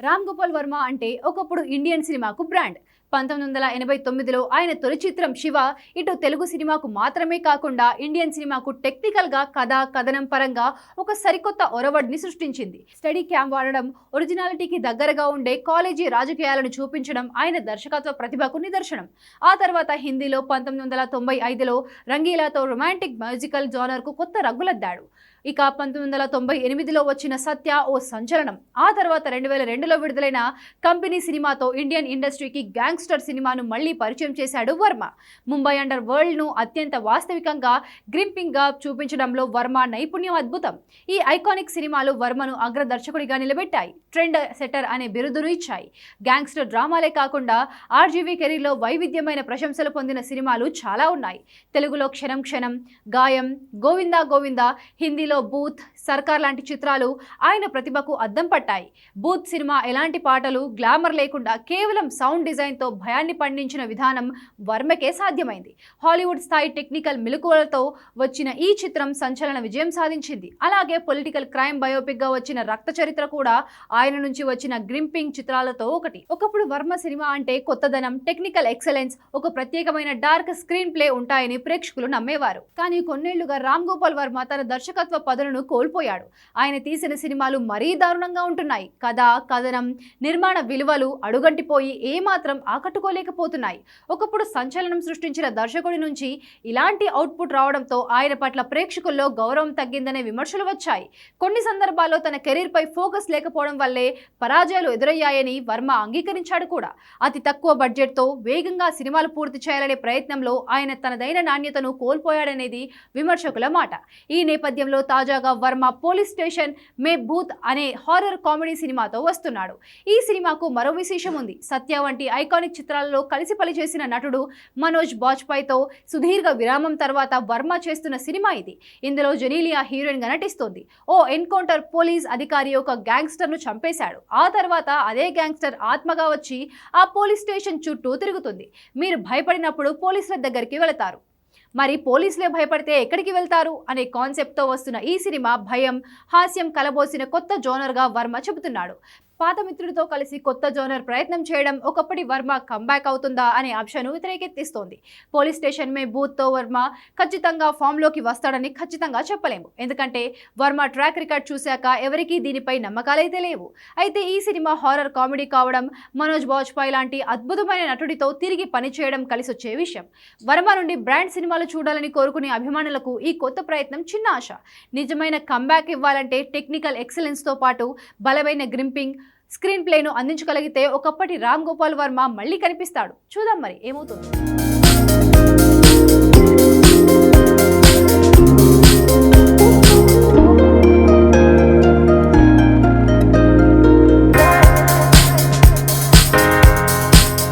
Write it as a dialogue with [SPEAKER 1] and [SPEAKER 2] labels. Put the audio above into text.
[SPEAKER 1] రామ్ గోపాల్ వర్మ అంటే ఒకప్పుడు ఇండియన్ సినిమాకు బ్రాండ్. పంతొమ్మిది వందల ఎనభై తొమ్మిదిలో ఆయన తొలి చిత్రం శివ. ఇటు తెలుగు సినిమాకు మాత్రమే కాకుండా ఇండియన్ సినిమాకు టెక్నికల్గా కథ కథనం పరంగా ఒక సరికొత్త ఒరవడిని సృష్టించింది. స్టడీ క్యామ్ వాడడం ఒరిజినాలిటీకి దగ్గరగా ఉండే కాలేజీ రాజకీయాలను చూపించడం ఆయన దర్శకత్వ ప్రతిభకు నిదర్శనం. ఆ తర్వాత హిందీలో పంతొమ్మిది వందల తొంభై ఐదులో రంగీలాతో రొమాంటిక్ మ్యూజికల్ జానర్కు కొత్త రంగులద్దాడు ఇక పంతొమ్మిది వందల తొంభై ఎనిమిదిలో వచ్చిన సత్య ఓ సంచలనం. ఆ తర్వాత రెండు వేల రెండులో విడుదలైన కంపెనీ సినిమాతో ఇండియన్ ఇండస్ట్రీకి గ్యాంగ్ గ్యాంగ్స్టర్ సినిమాను మళ్ళీ పరిచయం చేశాడు వర్మ. ముంబై అండర్ వరల్డ్ను అత్యంత వాస్తవికంగా గ్రింపింగ్గా చూపించడంలో వర్మ నైపుణ్యం అద్భుతం. ఈ ఐకానిక్ సినిమాలు వర్మను అగ్రదర్శకుడిగా నిలబెట్టాయి ట్రెండ్ సెటర్ అనే బిరుదును ఇచ్చాయి. గ్యాంగ్స్టర్ డ్రామాలే కాకుండా ఆర్జీవీ కెరీర్లో వైవిధ్యమైన ప్రశంసలు పొందిన సినిమాలు చాలా ఉన్నాయి. తెలుగులో క్షణం క్షణం గాయం గోవిందా గోవిందా హిందీలో బూత్ సర్కార్ లాంటి చిత్రాలు ఆయన ప్రతిభకు అద్దం పట్టాయి. బూత్ సినిమా ఎలాంటి పాటలు గ్లామర్ లేకుండా కేవలం సౌండ్ డిజైన్తో భయాన్ని పండించిన విధానం వర్మకే సాధ్యమైంది. హాలీవుడ్ స్థాయి టెక్నికల్ మెలకువలతో వచ్చిన ఈ చిత్రం సంచలన విజయం సాధించింది. అలాగే పొలిటికల్ క్రైమ్ బయోపిక్గా వచ్చిన రక్త చరిత్ర కూడా ఆయన నుంచి వచ్చిన గ్రింపింగ్ చిత్రాలతో ఒకటి. ఒకప్పుడు వర్మ సినిమా అంటే కొత్తదనం టెక్నికల్ ఎక్సలెన్స్ ఒక ప్రత్యేకమైన డార్క్ స్క్రీన్ ప్లే ఉంటాయని ప్రేక్షకులు నమ్మేవారు. కానీ కొన్నేళ్ళుగా రామ్ గోపాల్ వర్మ తన దర్శకత్వ పదులను కోల్పోయాడు. ఆయన తీసిన సినిమాలు మరీ దారుణంగా ఉంటున్నాయి. కథ కథనం నిర్మాణ విలువలు అడుగంటిపోయి ఏమాత్రం ఆకట్టుకోలేకపోతున్నాయి. ఒకప్పుడు సంచలనం సృష్టించిన దర్శకుడి నుంచి ఇలాంటి అవుట్పుట్ రావడంతో ఆయన పట్ల ప్రేక్షకుల్లో గౌరవం తగ్గిందనే విమర్శలు వచ్చాయి. కొన్ని సందర్భాల్లో తన కెరీర్పై ఫోకస్ లేకపోవడం వల్లే పరాజయాలు ఎదురయ్యాయని వర్మ అంగీకరించాడు కూడా. అతి తక్కువ బడ్జెట్తో వేగంగా సినిమాలు పూర్తి చేయాలనే ప్రయత్నంలో ఆయన తనదైన నాణ్యతను కోల్పోయాడనేది విమర్శకుల మాట. ఈ నేపథ్యంలో తాజాగా వర్మ పోలీస్ స్టేషన్ మే భూత్ అనే హారర్ కామెడీ సినిమాతో వస్తున్నాడు. ఈ సినిమాకు మరో విశేషం ఉంది. సత్య వంటి ఐకానిక్ చిత్రాలలో కలిసి పనిచేసిన నటుడు మనోజ్ బాజ్పాయ్తో సుదీర్ఘ విరామం తర్వాత వర్మ చేస్తున్న సినిమా ఇది. ఇందులో జెనీలియా హీరోయిన్గా నటిస్తోంది. ఓ ఎన్కౌంటర్ పోలీస్ అధికారి ఒక గ్యాంగ్స్టర్ను చంపేశాడు. ఆ తర్వాత అదే గ్యాంగ్స్టర్ ఆత్మగా వచ్చి ఆ పోలీస్ స్టేషన్ చుట్టూ తిరుగుతుంది. మీరు భయపడినప్పుడు పోలీసుల దగ్గరికి వెళతారు. మరి పోలీసులే భయపడితే ఎక్కడికి వెళ్తారు? అనే కాన్సెప్ట్తో వస్తున్న ఈ సినిమా భయం హాస్యం కలబోసిన కొత్త జోనర్గా వర్మ చెబుతున్నాడు. పాత మిత్రుడితో కలిసి కొత్త జోనర్ ప్రయత్నం చేయడం ఒకప్పటి వర్మ కంబ్యాక్ అవుతుందా అనే అంశాన్ని వ్యతిరేకెత్తిస్తోంది. పోలీస్ స్టేషన్ మే బూత్తో వర్మ ఖచ్చితంగా ఫామ్లోకి వస్తాడని ఖచ్చితంగా చెప్పలేము. ఎందుకంటే వర్మ ట్రాక్ రికార్డ్ చూశాక ఎవరికీ దీనిపై నమ్మకాలైతే లేవు అయితే ఈ సినిమా హారర్ కామెడీ కావడం మనోజ్ బాజ్పాయ్ లాంటి అద్భుతమైన నటుడితో తిరిగి పనిచేయడం కలిసొచ్చే విషయం. వర్మ నుండి బ్రాండ్ సినిమాలు చూడాలని కోరుకునే అభిమానులకు ఈ కొత్త ప్రయత్నం చిన్న ఆశ. నిజమైన కంబ్యాక్ ఇవ్వాలంటే టెక్నికల్ ఎక్సలెన్స్తో పాటు బలమైన గ్రింపింగ్ స్క్రీన్ ప్లేను అందించగలిగితే ఒకప్పటి రామ్ గోపాల్ వర్మ మళ్ళీ కనిపిస్తాడు. చూద్దాం మరి ఏమవుతుంది?